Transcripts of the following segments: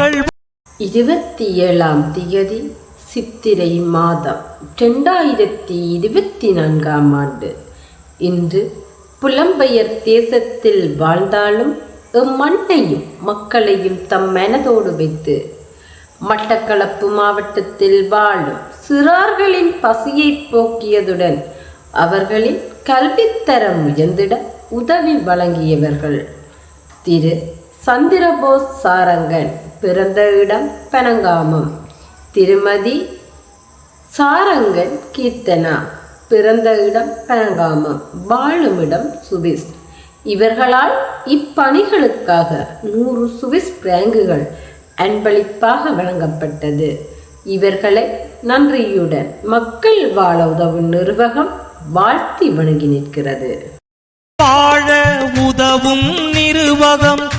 மக்கள் இருபத்தி ஏழாம் திகதி சித்திரை மாதம் இரண்டாயிரத்தி இருபத்தி நான்காம் ஆண்டு. இன்று புலம்பெயர் தேசத்தில் வாழ்ந்தாலும் எம்மண்ணையும் மக்களையும் தம் மனதோடு வைத்து மட்டக்களப்பு மாவட்டத்தில் வாழும் சிறார்களின் பசியை போக்கியதுடன் அவர்களின் கல்வித்தரம் உயர்ந்திட உதவி வழங்கியவர்கள். திரு. சந்திரபோஸ் சாரங்கன் பிறந்த இடம் பனங்காமம். திருமதி சாரங்கன் கீர்த்தனா பிறந்த இடம் பனங்காமம். வாழுமிடம் சுவிஸ். இவர்களால் இப்பணிகளுக்காக நூறு சுவிஸ் பிராங்குகள் அன்பளிப்பாக வழங்கப்பட்டது. இவர்களை நன்றியுடன் மக்கள் வாழ உதவும் நிர்வாகம் வாழ்த்தி வணங்கி நிற்கிறது. வாழ உதவும் நிர்வாகம்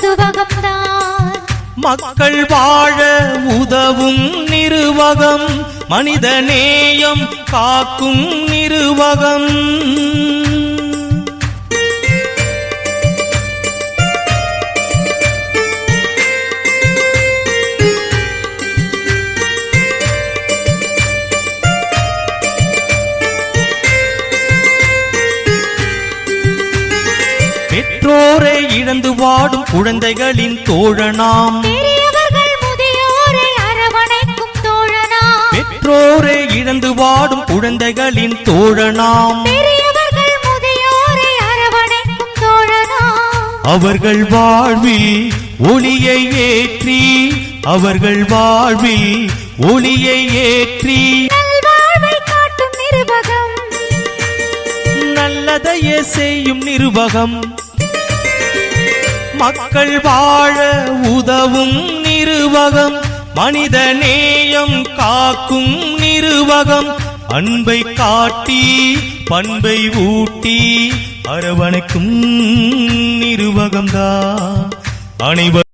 பொதுவகம்தான் மக்கள் வாழ உதவும் நிருவகம் மனித நேயம் காக்கும் நிருவகம். பெற்றோரை இழந்து வாடும் குழந்தைகளின் தோழனாம். பெற்றோரை இழந்து வாடும் குழந்தைகளின் தோழனாம். அவர்கள் வாழ்வில் ஒளியை ஏற்றி அவர்கள் வாழ்வில் ஒளியை ஏற்றி. நல்லதையே செய்யும் நிர்வகம். மக்கள் வாழ உதவும் நிருவகம் மனித நேயம் காக்கும் நிருவகம். அன்பை காட்டி பண்பை ஊட்டி அரவணைக்கும் நிருவகம்தான். அனைவர்